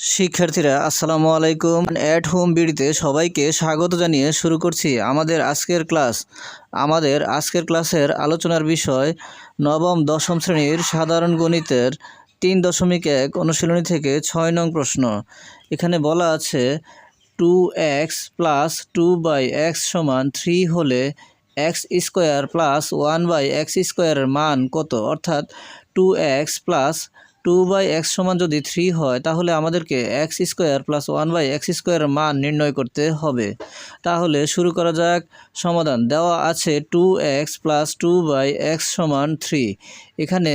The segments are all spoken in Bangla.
শিক্ষার্থীরা, আসসালামু আলাইকুম। অ্যাট হোম বিডিতে সবাইকে স্বাগত জানিয়ে শুরু করছি আমাদের আজকের ক্লাস। আমাদের আজকের ক্লাসের আলোচনার বিষয়, নবম, দশম শ্রেণির সাধারণ গণিতের তিন দশমিক এক অনুশীলনী থেকে ছয় নং প্রশ্ন। এখানে বলা আছে two X plus two by X সমান থ্রি হলে X square plus one by X স্কোয়ারের মান কত? অর্থাৎ two X plus two by X সমান যদি থ্রি হয়, তাহলে আমাদেরকে X square plus one by X স্কোয়ারের মান নির্ণয় করতে হবে। তাহলে শুরু করা যাক। সমাধান, দেওয়া আছে two X plus two by X সমান থ্রি এখানে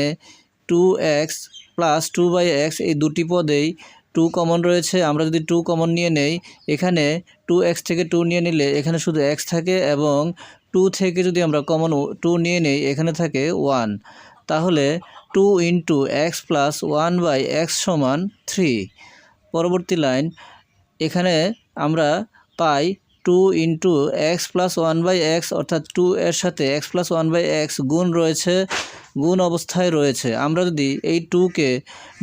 two X plus two by X এই দুটি পদেই টু কমন রয়েছে। আমরা যদি টু কমন নিয়ে নেই, এখানে টু এক্স থেকে টু নিয়ে নিলে এখানে শুধু এক্স থাকে এবং টু থেকে যদি আমরা কমন টু নিয়ে নেই, এখানে থাকে ওয়ান তাহলে two into X plus one by X সমান থ্রি পরবর্তী লাইন এখানে আমরা পাই two into X plus one by X অর্থাৎ টু এর সাথে X plus one by X গুণ রয়েছে, গুণ অবস্থায় রয়েছে। আমরা যদি এই টুকে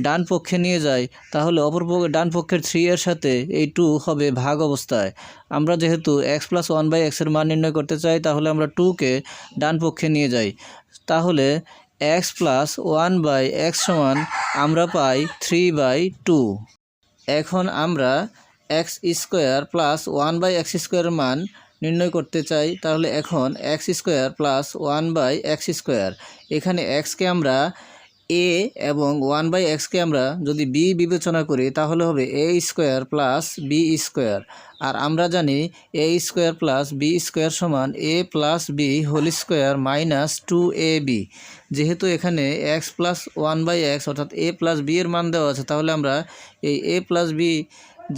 ডান পক্ষে নিয়ে যাই, তাহলে অপর ডান পক্ষের থ্রি এর সাথে এই টু হবে ভাগ অবস্থায়। আমরা যেহেতু এক্স প্লাস ওয়ান বাই এক্সের মান নির্ণয় করতে চাই, তাহলে আমরা টুকে ডান পক্ষে নিয়ে যাই। তাহলে X plus one by X সমান আমরা পাই থ্রি বাই টু। এখন আমরা X square plus one by X স্কোয়ারের মান নির্ণয় করতে চাই, তাহলে এখন X square plus one by X square. এখানে এক্সকে আমরা এ এবং ওয়ান বাই এক্সকে আমরা যদি বি বিবেচনা করি, তাহলে হবে A square plus B square আর আমরা জানি A square plus B square সমান A plus B whole square minus two A B যেহেতু এখানে X plus one by X অর্থাৎ এ প্লাস বি এর মান দেওয়া আছে, তাহলে আমরা এই এ প্লাস বি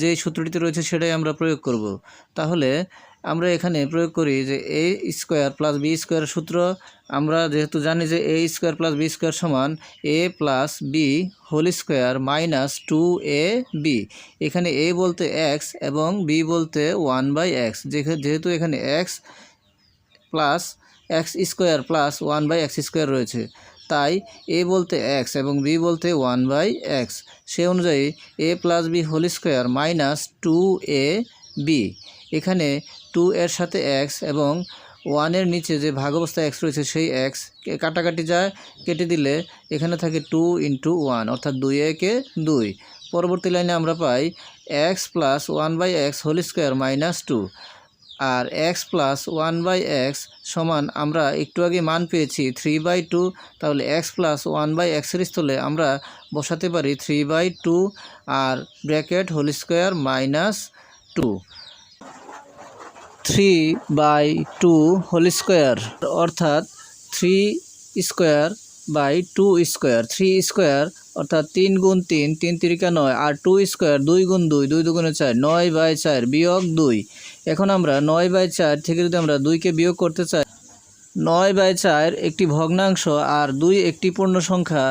যে সূত্রটিতে রয়েছে, সেটাই আমরা প্রয়োগ করব। তাহলে আমরা এখানে প্রয়োগ করি যে A square plus B square সূত্র। আমরা যেহেতু জানি যে A square plus B square সমান A plus B whole square minus two A B এখানে এ বলতে এক্স এবং বি বলতে ওয়ান বাই এক্স যেহেতু এখানে X plus X square plus one by X square রয়েছে, তাই এ বলতে এক্স এবং বি বলতে ওয়ান বাই এক্স সে অনুযায়ী A plus B whole square minus two A B. এখানে টু এর সাথে এক্স এবং ওয়ানের নিচে যে ভাগ অবস্থায় এক্স রয়েছে সেই এক্স কাটাকাটি যায়, কেটে দিলে এখানে থাকে টু ইন্টু ওয়ান অর্থাৎ দুই একে দুই। পরবর্তী লাইনে আমরা পাই X plus one by X whole square minus two R X plus one by X সমান আমরা একটু আগে মান পেয়েছি থ্রি বাই টু তাহলে এক্স প্লাস ওয়ান বাই এক্সের স্থলে আমরা বসাতে পারি three by two R bracket whole square minus two three by two whole square অর্থাৎ three square by two square three square অর্থাৎ তিন গুণ তিন তিন তিরিকা নয়, আর টু স্কোয়ার দুই গুণ দুই দুই দুগুণে চার, নয় বাই চার বিয়োগ দুই। এখন আমরা নয় বাই চার থেকে যদি আমরা দুইকে বিয়োগ করতে চাই, নয় বাই চার একটি ভগ্নাংশ আর দুই একটি পূর্ণ সংখ্যা,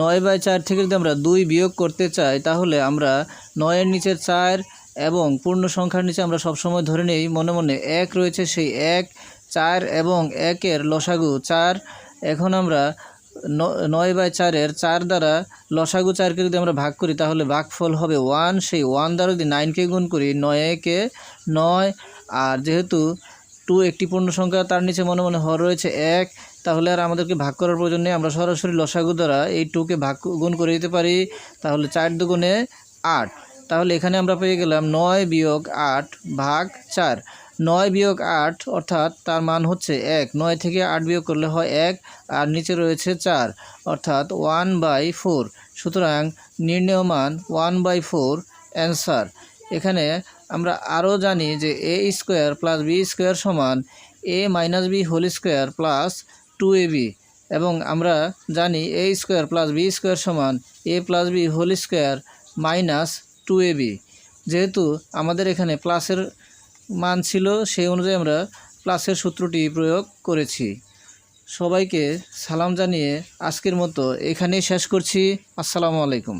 নয় বাই চার থেকে যদি আমরা দুই বিয়োগ করতে চাই, তাহলে আমরা নয়ের নিচে চার এবং পূর্ণ সংখ্যার নিচে আমরা সবসময় ধরে নেই, মনে মনে এক রয়েছে সেই এক, চার এবং একের লসাগু চার। এখন আমরা নয় বাই চারের চার দ্বারা লসাগু চারকে যদি আমরা ভাগ করি, তাহলে ভাগফল হবে ওয়ান। সেই ওয়ান দ্বারা যদি নাইনকে গুণ করি, নয় একে নয়। আর যেহেতু টু একটি পূর্ণ সংখ্যা তার নিচে মনে মনে হর রয়েছে এক, তাহলে আর আমাদেরকে ভাগ করার প্রয়োজন নেই। আমরা সরাসরি লসাগু দ্বারা এই টুকে ভাগ গুণ করে দিতে পারি। তাহলে চার দুগুণে আট। তাহলে এখানে আমরা পেয়ে গেলাম নয় বিয়োগ আট ভাগ চার। নয় বিয়োগ আট অর্থাৎ তার মান হচ্ছে এক। নয় থেকে আট বিয়োগ করলে হয় এক, আর নিচে রয়েছে চার, অর্থাৎ ওয়ান বাই ফোর। সুতরাং নির্ণয় মান ওয়ান বাই ফোর অ্যান্সার। এখানে আমরা আরও জানি যে A square plus B square সমান A minus B whole square plus two A B. এবং আমরা জানি A square plus B square সমান A plus B whole square minus two A B যেহেতু আমাদের এখানে প্লাসের মান ছিল, সেই অনুযায়ী আমরা প্লাসের সূত্রটি প্রয়োগ করেছি। সবাইকে সালাম জানিয়ে আজকের মতো এখানেই শেষ করছি। আসসালামু আলাইকুম।